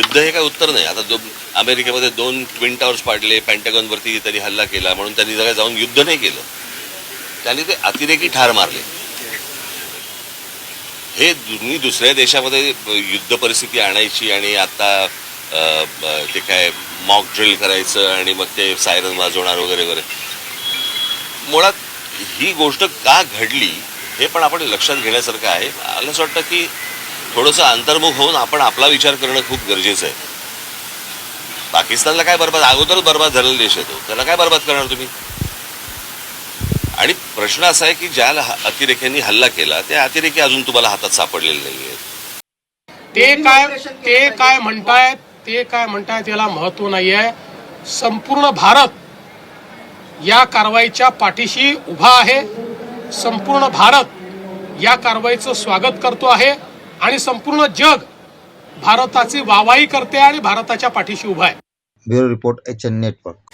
युद्ध हे काय उत्तर नाही. आता दो अमेरिकेमध्ये दोन ट्विन टावर्स पाडले पॅन्टॅगॉनवरती त्यांनी हल्ला केला म्हणून त्यांनी जगा जाऊन युद्ध नाही केलं. त्यांनी ते अतिरेकी ठार मारले. हे तुम्ही दुसऱ्या देशामध्ये युद्ध परिस्थिती आणायची आणि आता ते काय मॉक ड्रिल करायचं आणि मग ते सायरन वाजवणार वगैरे वगैरे. मुळात ही गोष्ट का घडली हे पण आपण लक्षात घेण्यासारखं आहे. मला असं वाटतं की थोडंसं अंतर्मुख होऊन आपण आपला विचार करणं खूप गरजेचं आहे. पाकिस्तानला काय बरबाद अगोदरच बरबाद झालेला देश आहे तो. त्याला काय बरबाद करणार तुम्ही? आणि प्रश्न असा आहे की ज्या अतिरेक्यांनी हल्ला केला त्या अतिरेकी अजून तुम्हाला हातात सापडलेले नाही आहेत ते काय ते काय म्हणतायत ते काय म्हणतायत याला महत्त्व नाही आहे संपूर्ण भारत या कारवाईच्या पाठीशी उभा आहे. संपूर्ण भारत या कारवाईचं स्वागत करतो आहे. आणि संपूर्ण जग भारताची वाहवाही करते आणि भारताच्या पाठीशी उभा आहे. Bureau report H N network.